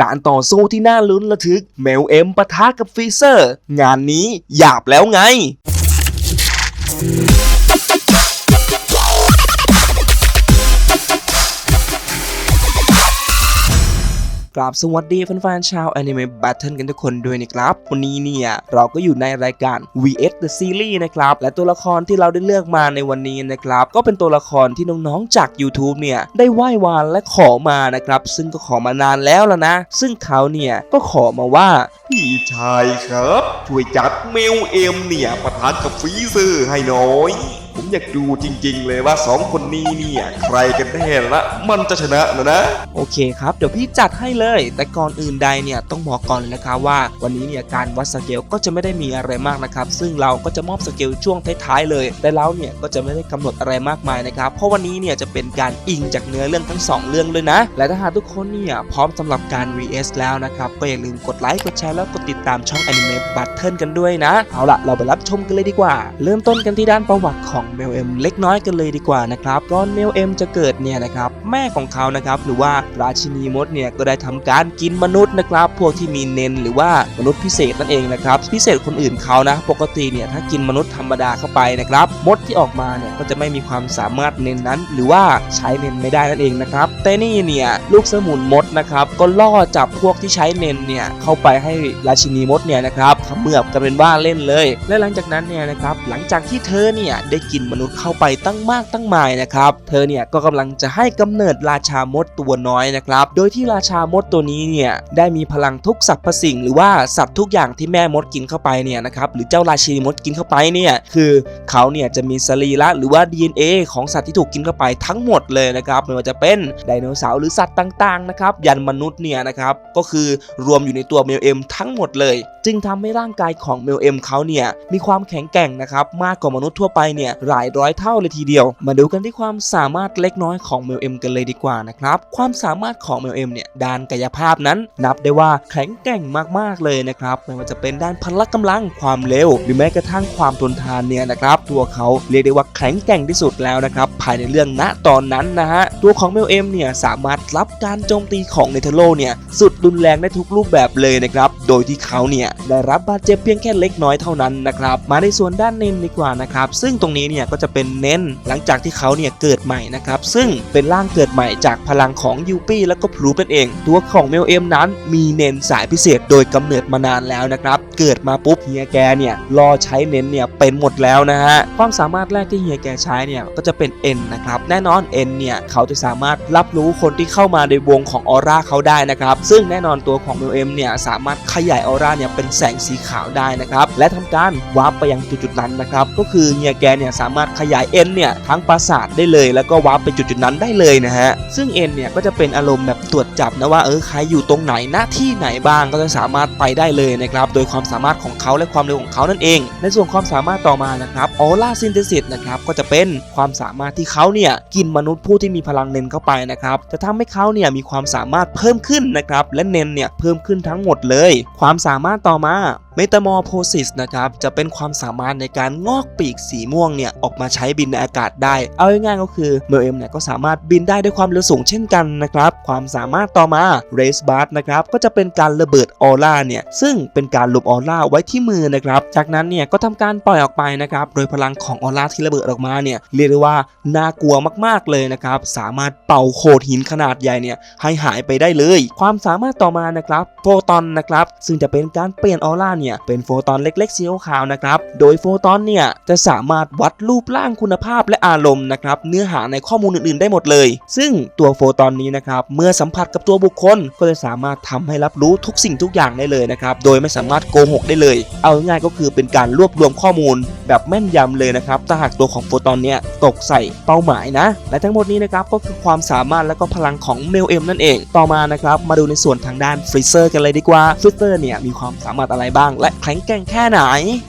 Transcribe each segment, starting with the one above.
การต่อสู้ที่น่าลุ้นระทึกเมลเอ็มปะทะกับฟรีเซอร์ งานนี้หยาบแล้วไง กราบสวัสดีแฟนๆชาวแอนิเมะ Battle กันทุกคนด้วยนะครับ วันนี้เนี่ยเราก็อยู่ในรายการ VS The Series นะครับ และตัวละครที่เราได้เลือกมาในวันนี้นะครับ ก็เป็นตัวละครที่น้องๆจาก YouTube เนี่ยได้ไหว้วานและขอมานะครับ ซึ่งก็ขอมานานแล้วแล้วนะ ซึ่งเขาเนี่ยก็ขอมาว่าพี่ชายครับ ช่วยจัดเมลเอ็มเนี่ยประทานกับฟีเซอร์ให้หน่อย ผมอยากดูจริง ๆ เลยว่าสองคนนี้เนี่ยใครกันแน่ละมันจะชนะนะนะ โอเคครับ เดี๋ยวพี่จัดให้เลย แต่ก่อนอื่นใดเนี่ยต้องบอกก่อนเลยนะครับว่า วันนี้เนี่ยการวัดสเกลก็จะไม่ได้มีอะไรมากนะครับ ซึ่งเราก็จะมอบสเกลช่วงท้ายๆเลย แต่เราเนี่ยก็จะไม่ได้กำหนดอะไรมากมายนะครับ เพราะวันนี้เนี่ยจะเป็นการอิงจากเนื้อเรื่องทั้งสองเรื่องเลยนะ และถ้าหากทุกคนเนี่ยพร้อมสำหรับการ VS แล้วนะครับก็อย่าลืมกดไลค์กดแชร์แล้วกดติดตามช่อง Anime Battle กันด้วยนะ เอาละเราไปรับชมกันเลยดีกว่า เริ่มต้นกันที่ด้านประวัติของเมลเอ็มเล็กน้อยกันเลยดีกว่านะครับก่อนเมลเอ็มจะเกิดเนี่ยนะครับแม่ของเขานะครับหรือว่าราชินีมดเนี่ยก็ได้ทำการกินมนุษย์นะครับพวกที่มีเนนหรือว่ามนุษย์พิเศษนั่นเองนะครับพิเศษคนอื่นเขานะ ปกติเนี่ยถ้ากินมนุษย์ธรรมดาเข้าไปนะครับมดที่ออกมาเนี่ยก็จะไม่มีความสามารถเนนนั้น หรือว่าใช้เนนไม่ได้นั่นเองนะครับแต่นี่เนี่ยลูกสมุนมดนะครับก็ล่อจับพวกที่ใช้เนนเนี่ยเข้าไปให้ราชินีมดเนี่ยนะครับเขมือบกันเป็นว่าเล่นเลย และหลังจากนั้นเนี่ยนะครับหลังจากที่เธอเนี่ยได้กินินมนุษย์เข้าไปตั้งมากตั้งมายนะครับ เธอเนี่ยก็กำลังจะให้กำเนิดราชามดตัวน้อยนะครับ โดยที่ราชามดตัวนี้เนี่ยได้มีพลังทุกสรรพสิ่ง หรือว่าสัตว์ทุกอย่างที่แม่มดกินเข้าไปเนี่ยนะครับหรือเจ้าราชินีมดกินเข้าไปเนี่ยคือเขาเนี่ยจะมีสรีระหรือว่า DNA ของสัตว์ที่ถูกกินเข้าไปทั้งหมดเลยนะครับไม่ว่าจะเป็นไดโนเสาร์หรือสัตว์ต่างๆนะครับยันมนุษย์เนี่ยนะครับก็คือรวมอยู่ในตัวเมลเอ็มทั้งหมดเลย จึงทำให้ร่างกายของเมลเอ็มเขาเนี่ยมีความแข็งแกร่งนะครับมากกว่ามนุษย์ทั่วไปเนี่ยหลายร้อยเท่าเลยทีเดียว มาดูกันที่ความสามารถเล็กน้อยของเมลเอ็มกันเลยดีกว่านะครับความสามารถของเมลเอ็มเนี่ยด้านกายภาพนั้น นับได้ว่าแข็งแกร่งมากๆเลยนะครับไม่ว่าจะเป็นด้านพละกำลังความเร็ว หรือแม้กระทั่งความทนทานเนี่ยนะครับ ตัวเขาเรียกได้ว่าแข็งแกร่งที่สุดแล้วนะครับภายในเรื่องณตอนนั้นนะฮะตัวของเมลเอ็มเนี่ยสามารถรับการโจมตีของเนเธอโลเนี่ยสุดรุนแรงได้ทุกรูปแบบเลยนะครับโดยที่เขาเนี่ยได้รับบาดเจ็บเพียงแค่เล็กน้อยเท่านั้นนะครับมาในส่วนด้านเน้นดีกว่านะครับซึ่งตรงนี้เนี่ยก็จะเป็นเน้นหลังจากที่เขาเนี่ยเกิดใหม่นะครับซึ่งเป็นร่างเกิดใหม่จากพลังของยูปี้แล้วก็พลูเป็นเอง ตัวของเมลเอ็มนั้นมีเน้นสายพิเศษโดยกำเนิดมานานแล้วนะครับเกิดมาปุ๊บเฮียแกเนี่ยรอใช้เน้นเนี่ยเป็นหมดแล้วนะฮะความสามารถแรกที่เฮียแกใช้เนี่ยก็จะเป็น N นนะครับแน่นอน N เนี่ยเขาจะสามารถรับรู้คนที่เข้ามาในวงของออร่าเขาได้นะครับซึ่งแน่นอนตัวของ MLM เอมเนี่ยสามารถขยายออร่าเนี่ยเป็นแสงสีขาวได้นะครับและทำการวาร์ปไปยังจุดๆนั้นนะครับก็คือเฮียแกเนี่ยสามารถขยาย N เนี่ยทั้งปราสาทได้เลย แล้วก็วาร์ปไปจุดๆนั้นได้เลยนะฮะ ซึ่ง N เนี่ยก็จะเป็นอารมณ์แบบตรวจจับนะว่าเออใครอยู่ตรงไหนหน้าที่ไหนบ้างก็จะสามารถไปได้เลยนะครับโดยความสามารถของเขาและความเร็วของเขานั่นเอง ในส่วนความสามารถต่อมานะครับออร่าซินเทซิสนะครับก็จะเป็นความสามารถที่เขาเนี่ยกินมนุษย์ผู้ที่มีพลังเน้นเข้าไปนะครับจะทำให้เขาเนี่ยมีความสามารถเพิ่มขึ้นนะครับและเน้นเนี่ยเพิ่มขึ้นทั้งหมดเลย ความสามารถต่อมา เมตามอร์โพซิสนะครับจะเป็นความสามารถในการงอกปีกสีม่วงเนี่ยออกมาใช้บินในอากาศได้ เอาง่ายๆก็คือเมลเอ็มเนี่ยก็สามารถบินได้ด้วยความเร็วสูงเช่นกันนะครับความสามารถต่อมาเรสบาร์นะครับก็จะเป็นการระเบิดออร่าเนี่ยซึ่งเป็นการหลบออร่าไว้ที่มือนะครับจากนั้นเนี่ยก็ทำการปล่อยออกไปนะครับโดยพลังของออร่าที่ระเบิดออกมาเนี่ยเรียกได้ว่าน่ากลัวมากๆเลยนะครับสามารถเป่าโขดหินขนาดใหญ่เนี่ยให้หายไปได้เลย ความสามารถต่อมานะครับโฟตอนนะครับซึ่งจะเป็นการเปลี่ยนออร่าเนี่ยเป็นโฟตอนเล็กๆสีขาวนะครับ โดยโฟตอนเนี่ยจะสามารถวัดรูปร่างคุณภาพและอารมณ์นะครับเนื้อหาในข้อมูลอื่นๆ ได้หมดเลย ซึ่งตัวโฟตอนนี้นะครับเมื่อสัมผัสกับตัวบุคคลก็จะสามารถทำให้รับรู้ทุกสิ่งทุกอย่างได้เลยนะครับโดยไม่สามารถโกหกได้เลย เอาง่ายก็คือเป็นการรวบรวมข้อมูล แบบแม่นยำเลยนะครับถ้าหากตัวของโฟตอนเนี่ยตกใส่เป้าหมายนะและทั้งหมดนี้นะครับก็คือความสามารถและก็พลังของเมลเอ็มนั่นเอง ต่อมานะครับมาดูในส่วนทางด้านฟรีเซอร์กันเลยดีกว่าฟรีเซอร์เนี่ยมีความสามารถอะไรบ้างางและแข็งแกร่งแค่ไหน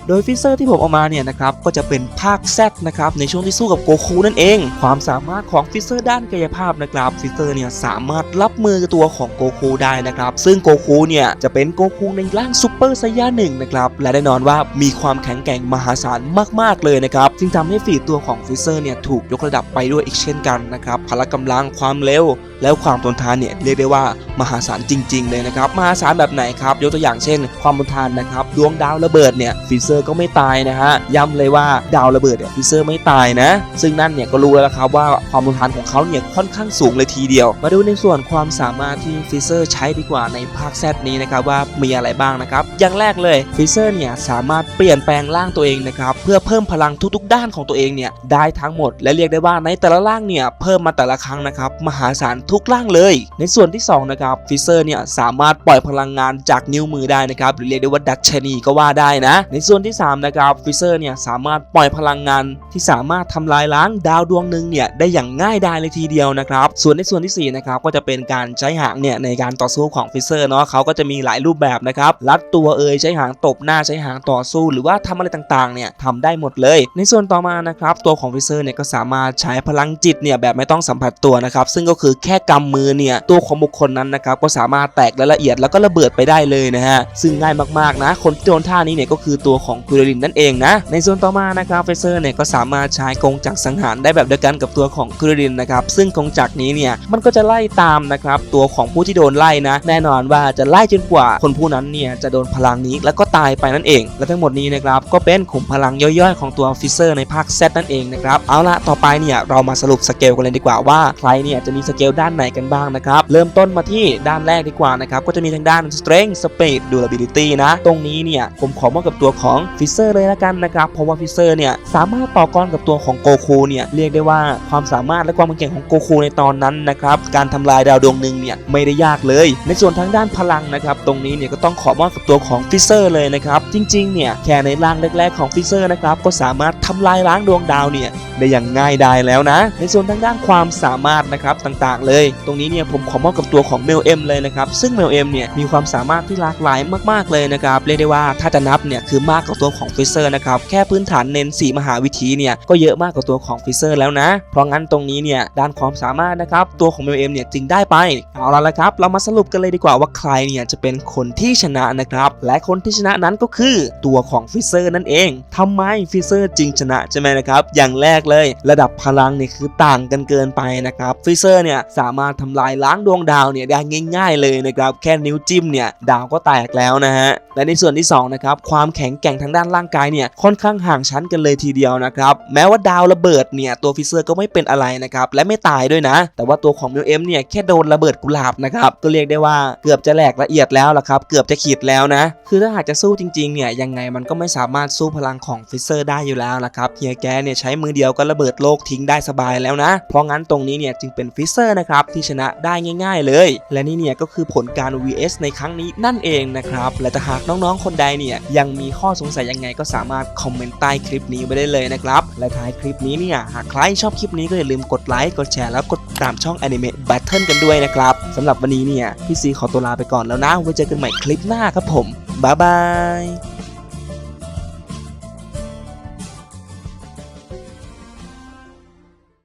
โดยฟิเซอร์ที่ผมเอามาเนี่ยนะครับก็จะเป็นภาค Z นะครับในช่วงที่สู้กับโกคูนั่นเอง ความสามารถของฟิเซอร์ด้านกายภาพนะครับฟิเซอร์เนี่ยสามารถรับมือตัวของโกคูได้นะครับซึ่งโกคูเนี่ยจะเป็นโกคูในร่างซูเปอร์ไซย่าหนึ่งนะครับและแน่นอนว่ามีความแข็งแกร่งมหาศาลมาก ๆ เลยนะครับจึงทำให้ฝีตัวของฟิเซอร์เนี่ยถูกยกระดับไปด้วยอีกเช่นกันนะครับพละกำลังความเร็ว แล้วความทนทานเนี่ยเรียกได้ว่ามหาศาลจริง ๆ เลยนะครับมหาศาลแบบไหนครับยกตัวอย่างเช่น ความทนทานนะครับดวงดาวระเบิดเนี่ยฟิเซอร์ก็ไม่ตายนะฮะย้ำเลยว่าดาวระเบิดเนี่ยฟิเซอร์ไม่ตายนะ ซึ่งนั่นเนี่ยก็รู้แล้วครับว่าความทนทานของเขาเนี่ยค่อนข้างสูงเลยทีเดียว มาดูในส่วนความสามารถที่ฟิเซอร์ใช้ดีกว่าในภาคแซดนี้นะครับว่ามีอะไรบ้างนะครับอย่างแรกเลยฟิเซอร์เนี่ยสามารถเปลี่ยนแปลงร่างตัวเองนะครับเพื่อเพิ่มพลังทุกๆ ด้านของตัวเองเนี่ยได้ทั้งหมด และเรียกได้ว่าในแต่ละร่างเนี่ยเพิ่มมาแต่ละครั้งนะครับมหาศาลทุกร่างเลย ในส่วนที่สองนะครับฟิเซอร์เนี่ยสามารถปล่อยพลังงานจากนิ้วมือได้นะครับหรือเรียกได้ว่าดัชนีก็ว่าได้นะ ในส่วนที่สามนะครับฟิเซอร์เนี่ยสามารถปล่อยพลังงานที่สามารถทำลายล้างดาวดวงหนึ่งเนี่ยได้อย่างง่ายดายเลยทีเดียวนะครับ ส่วนในส่วนที่สี่นะครับก็จะเป็นการใช้หางเนี่ยในการต่อสู้ของฟิเซอร์เนาะเขาก็จะมีหลายรูปแบบนะครับลัดตัวเอยใช้หางตบหน้าใช้หางต่อสู้ หรือว่าทำอะไรต่างๆเนี่ยทำได้หมดเลย ในส่วนต่อมานะครับตัวของฟิเซอร์เนี่ยก็สามารถใช้พลังจิตเนี่ยแบบไม่ต้องสัมผัสตัวนะครับซึ่งก็คือแค่กำมือเนี่ยตัวของบุคคลนั้นนะครับก็สามารถแตกและละเอียดแล้วก็ระเบิดไปได้เลยนะฮะซึ่งง่ายมากๆนะคนที่โดนท่านี้เนี่ยก็คือตัวของกุรลินนั่นเองนะ ในส่วนต่อมานะครับเฟเซอร์เนี่ยก็สามารถใช้กงจักรสังหารได้แบบเดียวกันกับตัวของกุรลินนะครับซึ่งกงจักรนี้เนี่ยมันก็จะไล่ตามนะครับตัวของผู้ที่โดนไล่นะ แน่นอนว่าจะไล่จนกว่าคนผู้นั้นเนี่ยจะโดนพลังนี้แล้วก็ตายไปนั่นเอง และทั้งหมดนี้นะครับก็เป็นขุมพลังย่อยๆ ของตัวฟิเซอร์ในภาค Z นั่นเองนะครับเอาละต่อไปเนี่ยเรามาสรุปสเกลกันเลยดีกว่าว่าใครเนี่ยจะมีสเกลด้านไหนกันบ้างนะครับเริ่มต้นมาที่ด้านแรกดีกว่านะครับก็จะมีทางด้าน strength speed durability นะตรงนี้เนี่ยผมขอมอบกับตัวของฟิเซอร์เลยละกันนะครับเพราะว่าฟิเซอร์เนี่ยสามารถต่อกรกับตัวของโกคูเนี่ยเรียกได้ว่าความสามารถและความแข็งแกร่งของโกคูในตอนนั้นนะครับการทำลายดาวดวงหนึ่งเนี่ยไม่ได้ยากเลย ในส่วนทางด้านพลังนะครับตรงนี้เนี่ยก็ต้องขอมอบกับตัวของฟิเซอร์เลยนะครับจริงๆเนี่ยแค่ในร่างแรก ๆของฟิเซอร์นะครับก็สามารถทำลายล้างดวงดาวเนี่ยได้อย่างง่ายดายแล้วนะ ในส่วนทางด้านความสามารถนะครับต่างๆ เลย ตรงนี้เนี่ยผมขอมอบกับตัวของเมลเอ็มเลยนะครับซึ่งเมลเอ็มเนี่ยมีความสามารถที่หลากหลายมากๆเลยนะครับเรียกได้ว่าถ้าจะนับเนี่ยคือมากกว่าตัวของฟิเซอร์นะครับแค่พื้นฐานเน้น 4 มหาวิธีเนี่ยก็เยอะมากกว่าตัวของฟิเซอร์แล้วนะ เพราะงั้นตรงนี้เนี่ยด้านความสามารถนะครับตัวของเมลเอ็มเนี่ยจึงได้ไปเอาละละครับเรามาสรุปกันเลยดีกว่าว่าใครเนี่ยจะเป็นคนที่ชนะนะครับและคนที่ชนะนั้นก็คือตัวของฟิเซอร์นั่นเองทำไมฟิเซอร์จึงชนะใช่ไหมนะครับอย่างแรกเลยระดับพลังเนี่ยคือต่างกันเกินไปนะครับฟิเซอร์เนี่ยสามารถทำลายล้างดวงดาวเนี่ยได้ง่าย ๆเลยนะครับแค่นิ้วจิ้มเนี่ยดาวก็แตกแล้วนะฮะและในส่วนที่สองนะครับความแข็งแกร่งทางด้านร่างกายเนี่ยค่อนข้างห่างชั้นกันเลยทีเดียวนะครับแม้ว่าดาวระเบิดเนี่ยตัวฟิเซอร์ก็ไม่เป็นอะไรนะครับและไม่ตายด้วยนะ แต่ว่าตัวของมิวเอ็มเนี่ยแค่โดนระเบิดกุหลาบนะครับก็เรียกได้ว่าเกือบจะแหลกละเอียดแล้วละครับเกือบจะขีดแล้วนะ คือถ้าหากจะสู้จริงๆเนี่ยยังไงมันก็ไม่สามารถสู้พลังของฟิเซอร์ได้อยู่แล้วนะครับเฮียแกเนี่ยใช้มือเดียวก็ระเบิดโลกทิ้งได้สบายแล้วนะ เพราะงั้นตรงนี้เนี่ยจึงเป็นฟิเซอร์นะครับที่ชนะได้ง่าย ๆ เลย และนี่เนี่ยก็คือผลการ vs ในครั้งนี้นั่นเองนะครับและถ้าหากน้องๆคนใดเนี่ยยังมีข้อสงสัยยังไงก็สามารถคอมเมนต์ใต้คลิปนี้ไว้ได้เลยนะครับ และท้ายคลิปนี้เนี่ยหากใครชอบคลิปนี้ก็อย่าลืมกดไลค์กดแชร์แล้วกดติดตามช่อง Anime Battle กันด้วยนะครับสำหรับวันนี้เนี่ยพี่ซีขอตัวลาไปก่อนแล้วนะไว้เจอกันใหม่คลิปหน้าครับผมบ๊ายบาย